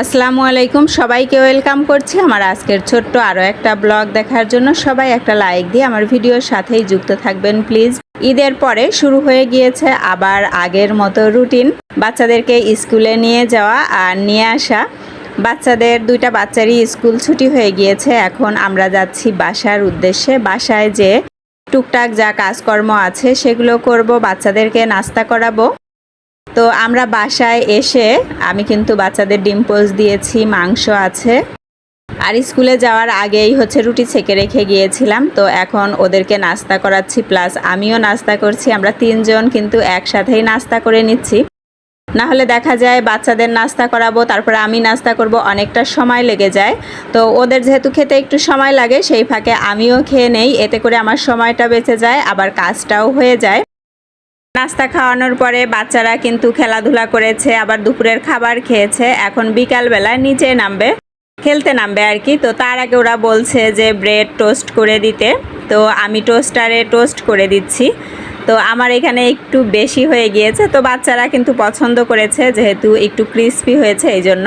আসসালামু আলাইকুম। সবাইকে ওয়েলকাম করছি আমার আজকের ছোট্ট আরও একটা ব্লগ দেখার জন্য। সবাই একটা লাইক দিয়ে আমার ভিডিওর সাথেই যুক্ত থাকবেন, প্লিজ। ঈদের পরে শুরু হয়ে গিয়েছে আবার আগের মতো রুটিন। বাচ্চাদেরকে স্কুলে নিয়ে যাওয়া আর নিয়ে আসা। বাচ্চাদের, দুইটা বাচ্চারই স্কুল ছুটি হয়ে গিয়েছে। এখন আমরা যাচ্ছি বাসার উদ্দেশ্যে। বাসায় যে টুকটাক যা কাজকর্ম আছে সেগুলো করব, বাচ্চাদেরকে নাস্তা করাবো। তো আমরা বাসায় এসে আমি কিন্তু বাচ্চাদের ডিম দিয়েছি, মাংস আছে। আর স্কুলে যাওয়ার আগেই হচ্ছে রুটি ছেঁকে রেখে গিয়েছিলাম, তো এখন ওদেরকে নাস্তা করাচ্ছি, প্লাস আমিও নাস্তা করছি, আমরা তিনজন কিন্তু একসাথেই নাস্তা করে নিচ্ছি। না হলে দেখা যায় বাচ্চাদের নাস্তা করাবো, তারপরে আমি নাস্তা করব, অনেকটা সময় লেগে যায়। তো ওদের যেহেতু খেতে একটু সময় লাগে, সেই ফাঁকে আমিও খেয়ে নেই, এতে করে আমার সময়টা বেঁচে যায়, আবার কাজটাও হয়ে যায়। নাস্তা খাওয়ানোর পরে বাচ্চারা কিন্তু খেলাধুলা করেছে, আবার দুপুরের খাবার খেয়েছে। এখন বিকালবেলা নিচে নামবে, খেলতে নামবে আর কি। তো তার আগে ওরা বলছে যে ব্রেড টোস্ট করে দিতে। তো আমি টোস্টারে টোস্ট করে দিচ্ছি। তো আমার এখানে একটু বেশি হয়ে গিয়েছে। তো বাচ্চারা কিন্তু পছন্দ করেছে, যেহেতু একটু ক্রিস্পি হয়েছে এই জন্য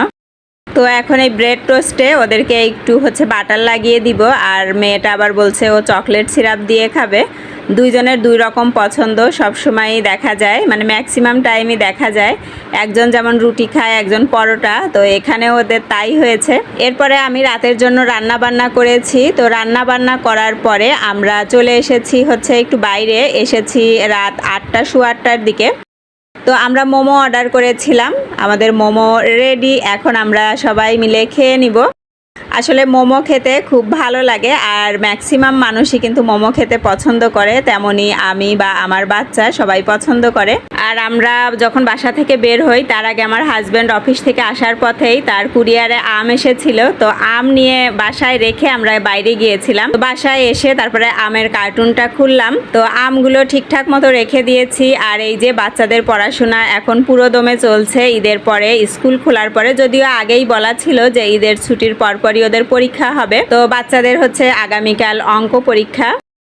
তো এখন এই ব্রেড টোস্টে ওদেরকে একটু হচ্ছে বাটার লাগিয়ে দিব। আর মেয়েটা আবার বলছে, ও চকলেট সিরাপ দিয়ে খাবে। দুইজনের দুই রকম পছন্দ সবসময়ই দেখা যায়। মানে ম্যাক্সিমাম টাইমই দেখা যায়। একজন যেমন রুটি খায়, একজন পরোটা। তো এখানে ওদের তাই হয়েছে। এরপরে আমি রাতের জন্য রান্না বান্না করেছি। তো রান্না বান্না করার পরে আমরা চলে এসেছি হচ্ছে একটু বাইরে। এসেছি রাত আটটা শু আটটার দিকে। তো আমরা মোমো অর্ডার করেছিলাম। আমাদের মোমো রেডি এখন আমরা সবাই মিলে খেয়ে নিব। আসলে মোমো খেতে খুব ভালো লাগে, আর ম্যাক্সিমাম মানুষই কিন্তু মোমো খেতে পছন্দ করে তেমনি আমি বা আমার বাচ্চা সবাই পছন্দ করে। আর আমরা যখন বাসা থেকে বের হই, তার আগে আমার হাজব্যান্ড অফিস থেকে আসার পথেই তার কুরিয়ারে আম এসেছিল। তো আম নিয়ে বাসায় রেখে আমরা বাইরে গিয়েছিলাম। তো বাসায় এসে তারপরে আমের কার্টুনটা খুললাম। তো আমগুলো ঠিকঠাক মতো রেখে দিয়েছি। আর এই যে বাচ্চাদের পড়াশোনা এখন পুরো দমে চলছে। ঈদের পরে স্কুল খোলার পরে, যদিও আগেই বলা ছিল যে ঈদের ছুটির পরপরই ওদের পরীক্ষা হবে। তো বাচ্চাদের হচ্ছে আগামীকাল অঙ্ক পরীক্ষা।